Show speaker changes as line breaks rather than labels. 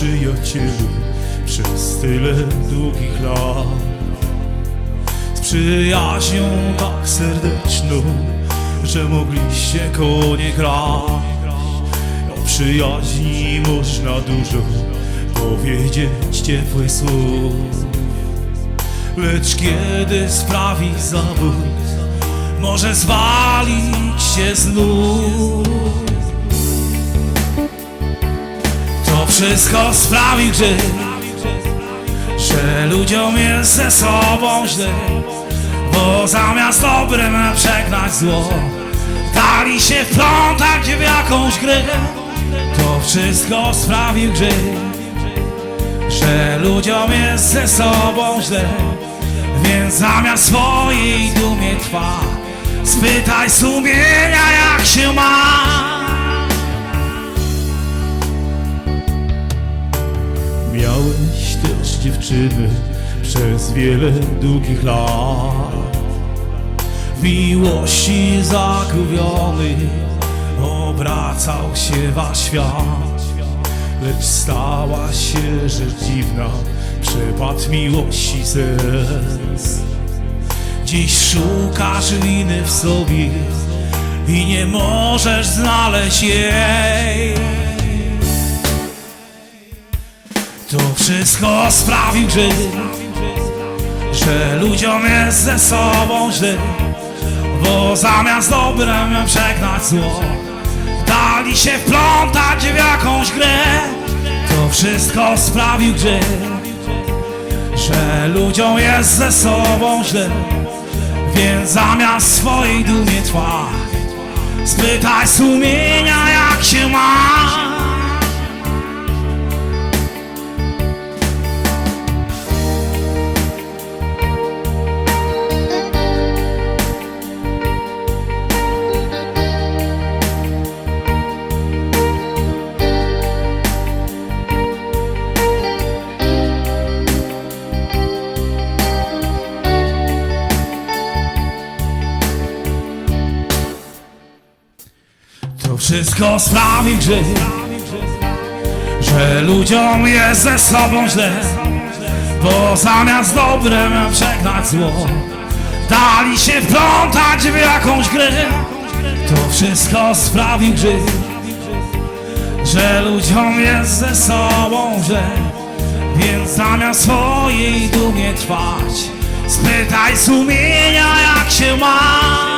przyjacielu przez tyle długich lat. Z przyjaźnią tak serdeczną, że mogliście konie grać. O przyjaźni można dużo powiedzieć ciepłych słów. Lecz kiedy sprawi zawód, może zwalić się znów. Wszystko sprawi grzech, że ludziom jest ze sobą źle, bo zamiast dobrem przegnać zło, dali się wplątać w jakąś grę. To wszystko sprawił grzech, że ludziom jest ze sobą źle, więc zamiast swojej dumie trwa, spytaj sumienia jak się ma. Dziewczyny przez wiele długich lat. W miłości zagubiony obracał się wasz świat Lecz stała się rzecz dziwna, przepad miłości serc Dziś szukasz winy w sobie i nie możesz znaleźć jej wszystko sprawił grzech Że ludziom jest ze sobą źle. Bo zamiast dobrem przegnać zło. Dali się wplątać w jakąś grę. To wszystko sprawił grzech Że ludziom jest ze sobą źle. Więc zamiast swojej dumie trwa. Spytaj sumienia jak się ma wszystko sprawi grzech Że ludziom jest ze sobą źle. Bo zamiast dobrem przegnać zło Dali się wplątać w jakąś grę. To wszystko sprawi grzech Że ludziom jest ze sobą źle. Więc zamiast swojej dumie trwać Spytaj sumienia jak się ma